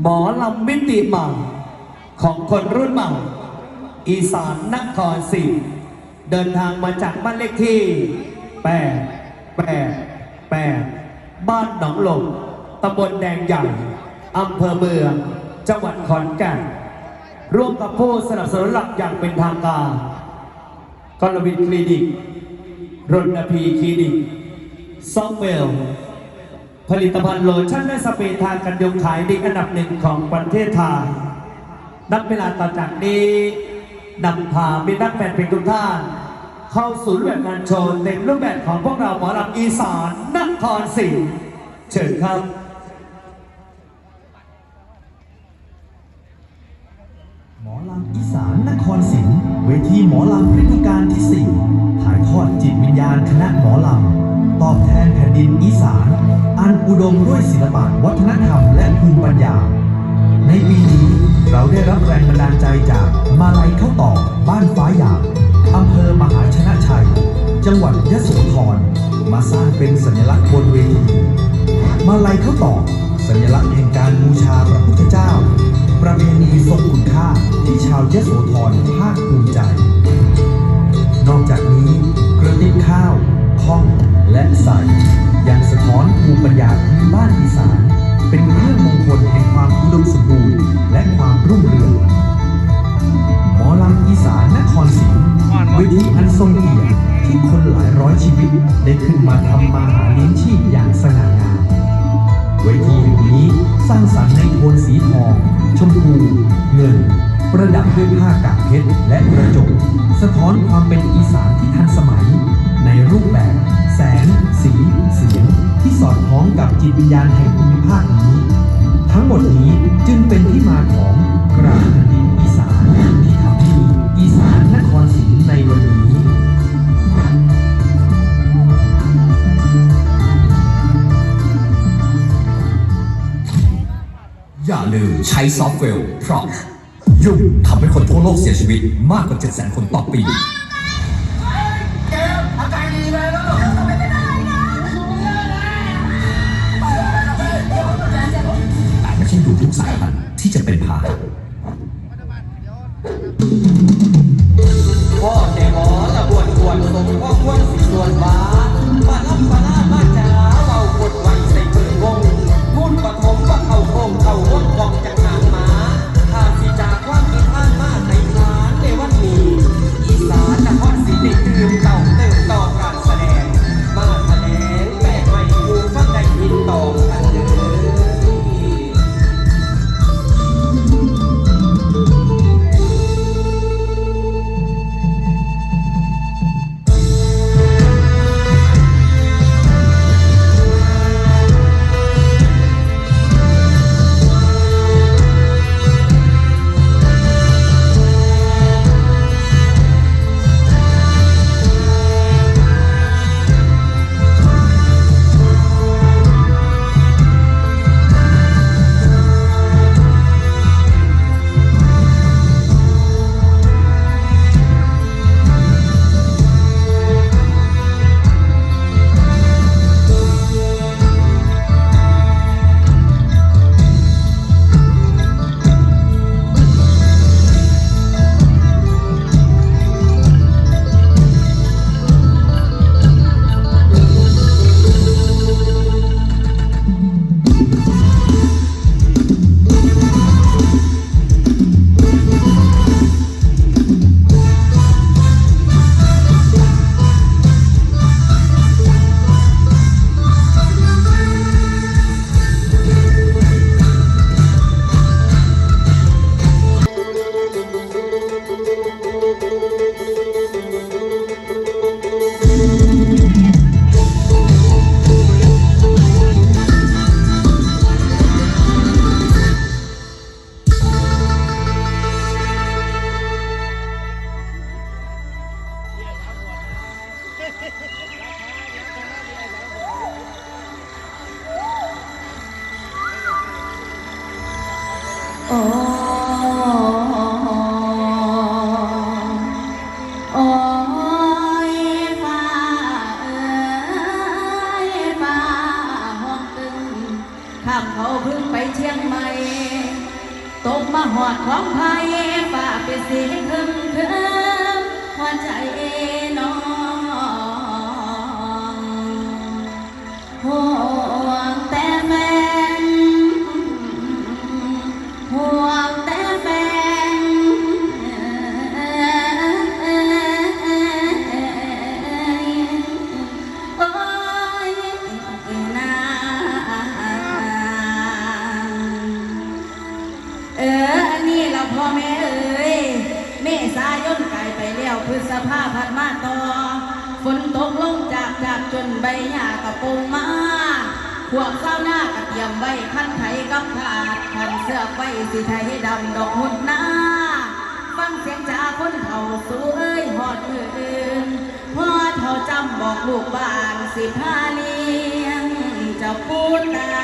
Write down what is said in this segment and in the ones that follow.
หมอลำมิติใหม่ของคนรุ่นใหม่อีสานนครศรีเดินทางมาจากบ้านเลขที่8 8 8บ้านหนองหลงตำบลแดงใหญ่อำเภอเมือง จังหวัดขอนแก่นร่วมกับผู้สนับสนุนหลักอย่างเป็นทางการกรวินคลินิกรณพีคลินิกซอฟเวล ผลิตภัณฑ์โลชั่นและสเปรย์ทากันยุงขายดีอันดับหนึ่งของประเทศไทยนับเวลาต่อจากนี้นำพามิตรนักแฟนเพลงทุกท่าน เข้าสู่รูปแบบงานโชว์เต็มรูปแบบของพวกเราหมอลำอีสานนครศรีเชิญครับหมอลำอีสานนครศรีเวทีหมอลำฤดูกาลที่ 4 ถ่ายทอดจิตวิญญาณคณะหมอลำ ตอบแทนแผ่นดินอีสานอันอุดมด้วยศิลปะวัฒนธรรมและภูมิปัญญา ในปีนี้เราได้รับแรงบันดาลใจจากมาลัยเข้าต่อบ้านฟ้าหยางอำเภอมหาชนะชัย จังหวัดยะโสธรมาสร้างเป็นสัญลักษณ์บนเวทีมาลัยเข้าต่อสัญลักษณ์แห่งการบูชาพระพุทธเจ้า ประเพณีทรงคุณค่าที่ชาวยโสธรภาคภูมิใจ นอกจากนี้กระติบข้าวข้อง และใสยังสะท้อนภูมิปัญญาพื้นบ้านอีสาน เป็นเครื่องมงคลแห่งความอุดมสมบูรณ์และความรุ่งเรืองหมอลำอีสานนครศรีเวทีอันทรงเกียรติที่คนหลายร้อยชีวิตได้ขึ้นมาทำมาหาเลี้ยงชีพอย่างสง่างามเวทีแห่งนี้สร้างสรรค์ในโทนสีทอง ชมพูเงิน ประดับด้วยผ้ากากเพชรและกระจก สะท้อนความเป็นอีสานที่ทันสมัย ในรูปแบบ แสง สี เสียง ที่สอดคล้องกับจิตวิญญาณแห่งภูมิภาคนี้ ทั้งหมดนี้จึงเป็นที่มาของกราบดินอีสานที่ทำให้มีอีสานนครศรีในวันนี้อย่าลืมใช้ซอฟต์แวร์เพราะยุ่งทำให้คนทั่วโลกเสียชีวิตมากกว่า 7 0 0 0 0คนต่อปี เป็นพ ข้ามเขาพึ่งไปเชียงใหม่ ตกมาหอดของภัยป่าเป็นสีเพิ่มเพิ่มหัวใจน้อง พฤษภาผ่านมาต่อ ฝนตกลงจากจากจนใบหญ้ากระปงมา พวกเศ้าหน้ากระเทียมใบขันไถกับขาดขันเสื้อไปสีไทยดำดอกหุ่นหน้า ฟังเสียงจากคนเฒ่าสูเอ้ยหอดมือื่นพ่อเฒ่าจำบอกลูกบ้านสิพาเลี้ยงจะพูดตา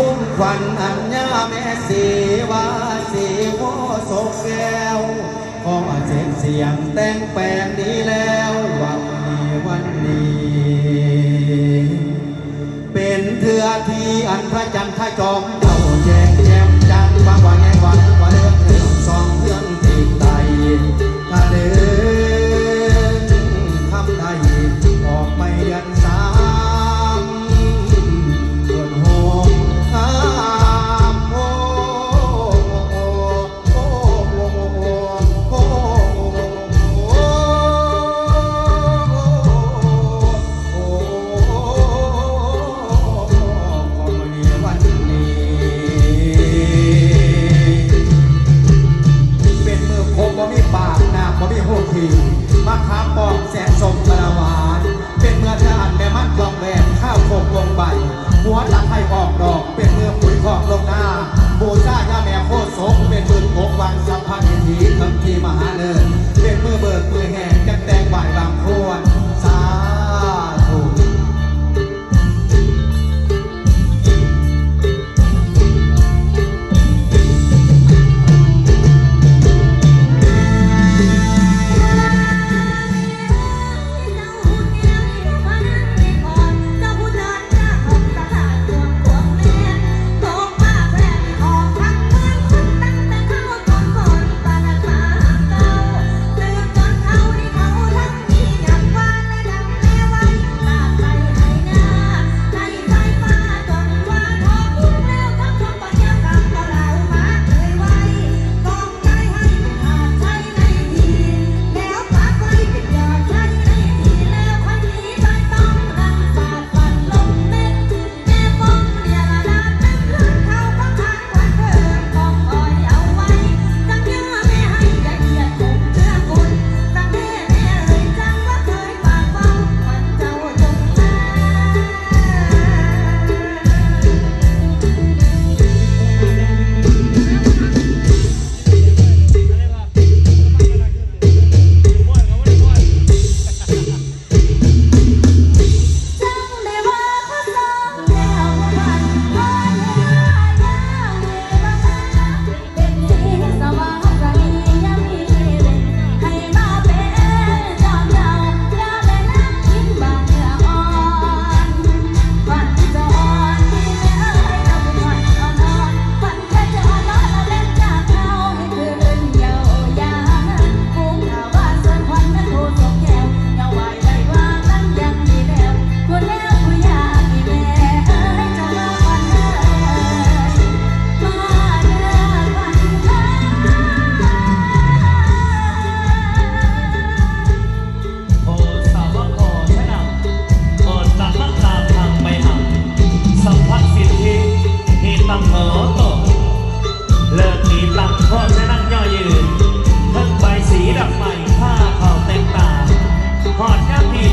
พุ่มควันอัญญาแม่สีวาสีโวสกแก้วขอเจ็บเสียงแต่งแปลงนี้แล้ววันนี้วันนี้ เป็นเถือที่อันพระจันทร์ทะจอมเจ้า ผู้ทีมะขามปองแสนสมประวาน เป็นเมื่อชานแม่มันกลองแหวนข้าวโคกวงใบ หัวตัไให้ออก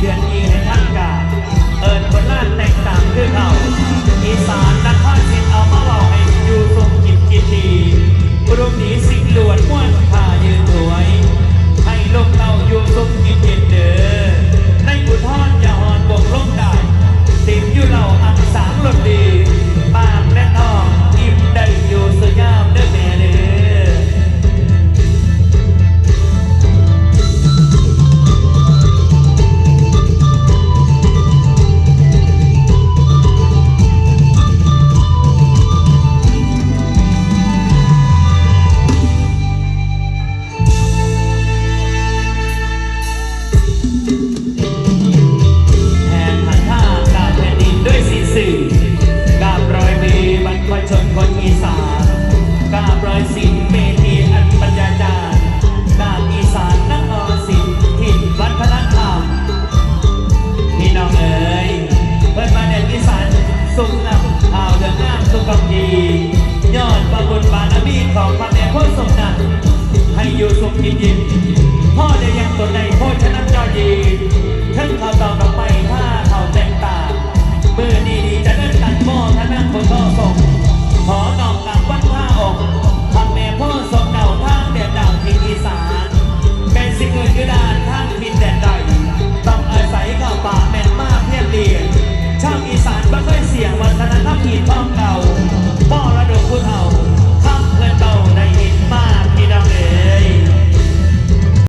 เดือนอีในท่านกาเอิญคนล่านแตกต่างคือเขาอีสานนักพากย์สิทธิ์เอามาเล่าให้อยู่ทรงจิตกินดีรวมหนีสิ่งหลวนม้วนผ้ายืนถวย ให้ลูกเต้าอยู่ทรง นคนอีสานกราบรอยสินเมธีอันปัญญาจารย์กาบอีสานนักอสินถิ่นวัฒนธรรมพี่น้องเอ๋ยเปิดมาเด่นอีสานสุขนำข่าเดือดงามสุขดี ยอดประบุญบารมีของพระแม่โพธิ์สมนันให้อยู่สุขยินยินพ่อได้ยังตนในโพชนะจอยีทั้งข่าวต่อดอกไม้